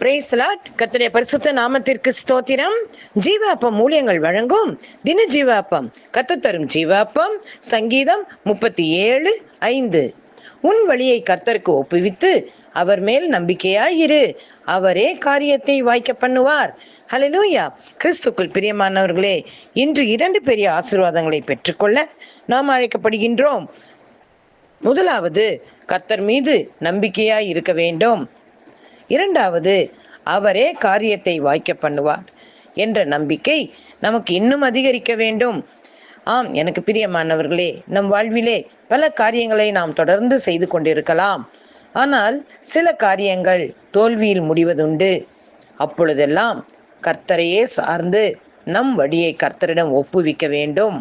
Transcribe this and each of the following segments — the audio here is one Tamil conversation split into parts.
பிரேஸ்லாட் கர்த்தருடைய பரிசுத்த நாமத்திற்கு ஸ்தோத்திரம். ஜீவாப்பம் மூலியங்கள் வழங்கும் தின ஜீவாப்பம். கத்து தரும் ஜீவாப்பம் சங்கீதம் முப்பத்தி ஏழு ஐந்து. உன் வழியை கர்த்தருக்கு ஒப்புவித்து அவர் மேல் நம்பிக்கையாயிரு. அவரே காரியத்தை வாய்க்க பண்ணுவார். ஹலலூயா கிறிஸ்துக்குள் பிரியமானவர்களே இன்று இரண்டு பெரிய ஆசீர்வாதங்களை பெற்றுக்கொள்ள நாம் அழைக்கப்படுகின்றோம். முதலாவது கர்த்தர் மீது நம்பிக்கையாய் இருக்க வேண்டும். இரண்டாவது அவரே காரியத்தை வாய்க்க பண்ணுவார் என்ற நம்பிக்கை நமக்கு இன்னும் அதிகரிக்க வேண்டும். ஆம் எனக்கு பிரியமானவர்களே நம் வாழ்விலே பல காரியங்களை நாம் தொடர்ந்து செய்து கொண்டிருக்கலாம். ஆனால் சில காரியங்கள் தோல்வியில் முடிவதுண்டு. அப்பொழுதெல்லாம் கர்த்தரையே சார்ந்து நம் வழியை கர்த்தரிடம் ஒப்புவிக்க வேண்டும்.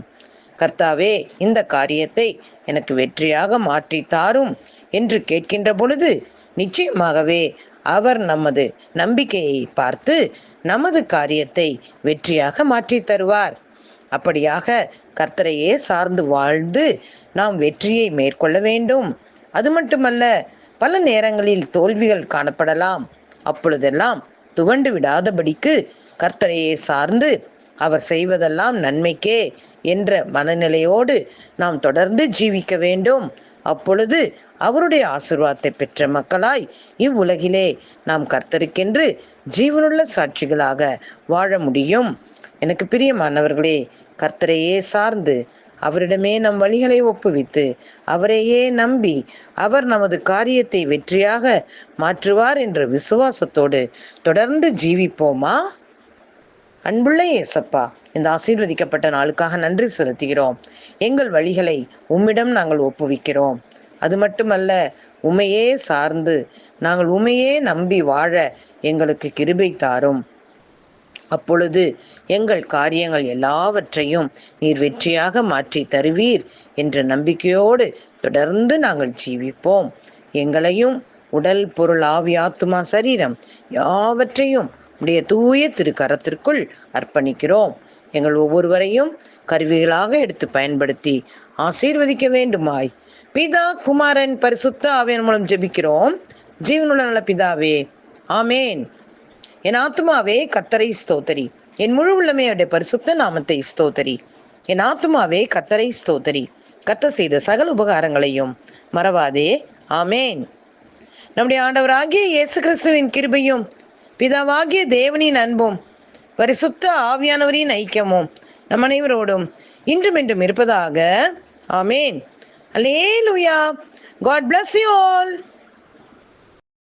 கர்த்தாவே இந்த காரியத்தை எனக்கு வெற்றியாக மாற்றி தாரும் என்று கேட்கின்ற பொழுது நிச்சயமாகவே அவர் நமது நம்பிக்கையை பார்த்து நமது காரியத்தை வெற்றியாக மாற்றி தருவார். அப்படியாக கர்த்தரையே சார்ந்து வாழ்ந்து நாம் வெற்றியை மேற்கொள்ள வேண்டும். அது மட்டுமல்ல பல நேரங்களில் தோல்விகள் காணப்படலாம். அப்பொழுதெல்லாம் துவண்டு விடாதபடிக்கு கர்த்தரையே சார்ந்து அவர் செய்வதெல்லாம் நன்மைக்கே என்ற மனநிலையோடு நாம் தொடர்ந்து ஜீவிக்க வேண்டும். அப்பொழுது அவருடைய ஆசிர்வாதத்தை பெற்ற மக்களாய் இவ்வுலகிலே நாம் கர்த்தருக்கென்று ஜீவனுள்ள சாட்சிகளாக வாழ முடியும். எனக்கு பிரியமானவர்களே கர்த்தரையே சார்ந்து அவரிடமே நம் வழிகளை ஒப்புவித்து அவரையே நம்பி அவர் நமது காரியத்தை வெற்றியாக மாற்றுவார் என்ற விசுவாசத்தோடு தொடர்ந்து ஜீவிப்போமா? அன்புள்ள ஏசப்பா இந்த ஆசீர்வதிக்கப்பட்ட நாளுக்காக நன்றி செலுத்துகிறோம். எங்கள் வழிகளை உம்மிடம் நாங்கள் ஒப்புவிக்கிறோம். அது மட்டுமல்ல உமையே சார்ந்து நாங்கள் உமையே நம்பி வாழ எங்களுக்கு கிருபை தாரும். அப்பொழுது எங்கள் காரியங்கள் எல்லாவற்றையும் நீர் வெற்றியாக மாற்றி தருவீர் என்ற நம்பிக்கையோடு தொடர்ந்து நாங்கள் ஜீவிப்போம். எங்களையும் உடல் பொருள் ஆவி ஆத்துமா சரீரம் யாவற்றையும் உடைய தூய திருக்கரத்திற்குள் அர்ப்பணிக்கிறோம். எங்கள் ஒவ்வொருவரையும் கருவிகளாக எடுத்து பயன்படுத்தி ஆசீர்வதிக்க வேண்டுமாய். பிதா குமாரன் பரிசுத்த ஆவியன் மூலம் ஜெபிக்கிறோம். ஜீவனுள்ள நல்ல பிதாவே ஆமேன். என் ஆத்மாவே கத்தரை ஸ்தோத்தரி. என் முழு உள்ளமையுடைய பரிசுத்த நாமத்தை ஸ்தோத்தரி. என் ஆத்மாவே கத்தரை ஸ்தோத்தரி. கத்த செய்த சகல உபகாரங்களையும் மறவாதே. ஆமேன். நம்முடைய ஆண்டவராகிய இயேசு கிறிஸ்துவின் கிருபையும் பிதாவாகிய தேவனின் அன்பும் பரிசுத்த ஆவியானவரின் ஐக்கியமும் நம் அனைவரோடும் இன்றும் இன்றும் இருப்பதாக. Amen. Hallelujah God bless you all